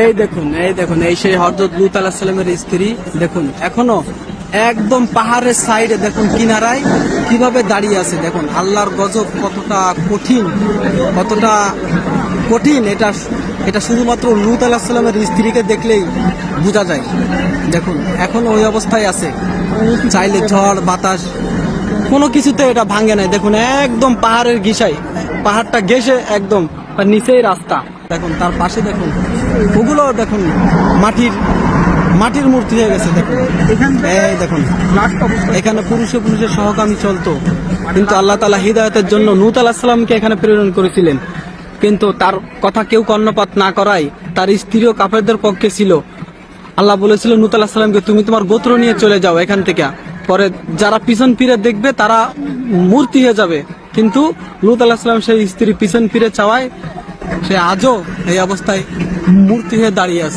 এই দেখুন এই দেখুন, এই সেই হরজত লুত আলাহ স্ত্রী, দেখুন, এখনও একদম পাহাড়ের সাইডে দেখুন কিনারায় কীভাবে দাঁড়িয়ে আছে, দেখুন, আল্লাহর গজব কতটা কঠিন কতটা কঠিন, এটা এটা শুধুমাত্র লুত আলাহ সাল্লামের স্ত্রীকে দেখলেই বোঝা যায়, দেখুন, এখন ওই অবস্থায় আছে, চাইলে ঝড়, বাতাস, কোনো কিছুতে এটা ভাঙে নাই, দেখুন, একদম পাহাড়ের ঘিসাই পাহাড়টা ঘেসে একদম নিচেই রাস্তা। দেখুন তার পাশে দেখুন ওগুলো দেখুন মাটির মাটির মূর্তি হয়ে গেছে দেখুন। এই দেখুন এখানে পুরুষে পুরুষে সহকামী চলতো। কিন্তু আল্লাহ তালা হৃদায়তের জন্য নূত আলাসসাল্লামকে এখানে প্রেরণ করেছিলেন। কিন্তু তার কথা কেউ কর্ণপাত না করায় তার স্ত্রীও কাফেরদের পক্ষে ছিল। আল্লাহ বলেছিল নূত আলাসসাল্লামকে তুমি তোমার গোত্র নিয়ে চলে যাও এখান থেকে। পরে যারা পিছন ফিরে দেখবে তারা মূর্তি হয়ে যাবে। কিন্তু লুত আলাসসাল্লাম সেই স্ত্রী পিছন ফিরে চাওয়ায় সে আজও এই অবস্থায় মূর্তি হয়ে দাঁড়িয়ে আছে।